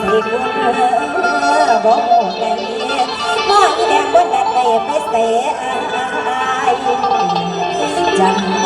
สิบุญบอกแดงมองแดงบนดัดไปไปเสีายจัง